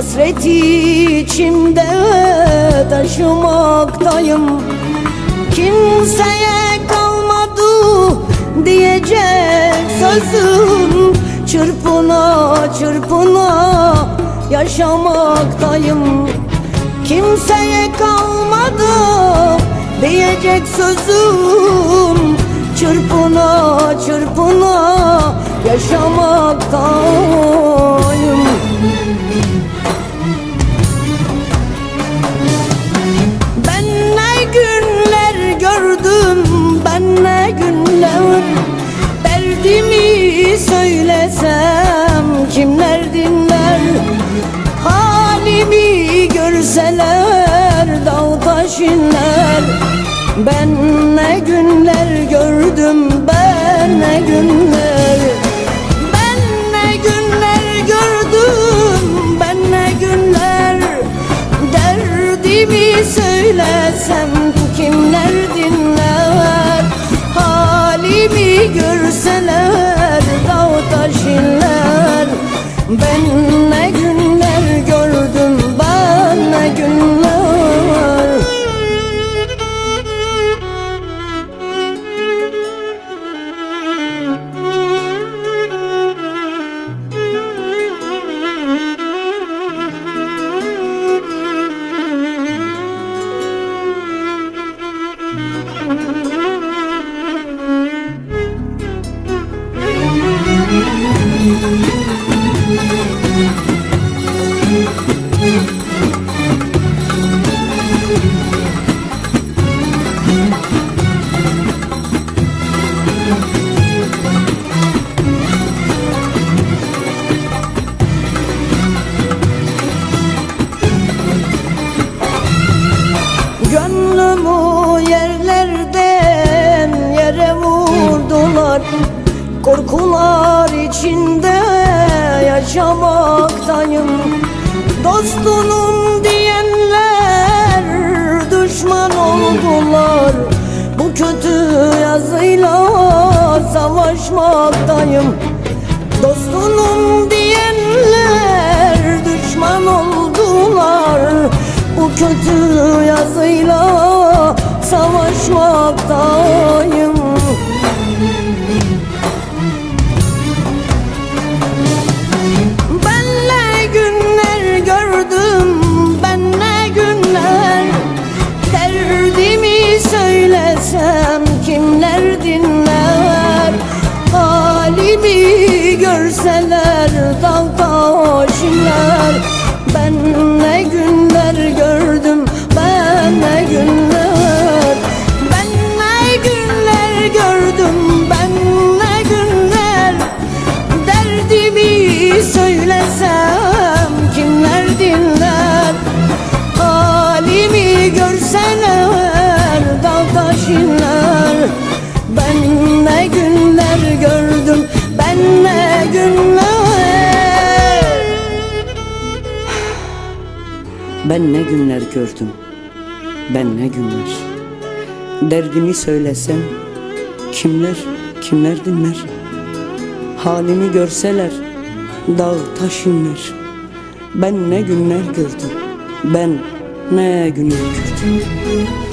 Hasreti içimde taşımaktayım. Kimseye kalmadı diyecek sözüm. Çırpına çırpına yaşamaktayım. Kimseye kalmadı diyecek sözüm. Çırpına çırpına yaşamaktayım Ben ne günler gördüm ben ne günler. Ben ne günler gördüm ben ne günler. Derdimi söylesem kimler dinler? Halimi görseler dağ taş inler Ben Korkular içinde yaşamaktayım. Dostunum diyenler düşman oldular. Bu kötü yazıyla savaşmaktayım söylesem kimler dinler? Halimi görseler dağ Ben ne günler gördüm, ben ne günler. Derdimi söylesem kimler, kimler dinler Halimi görseler dağ taş inler Ben ne günler gördüm, ben ne günler gördüm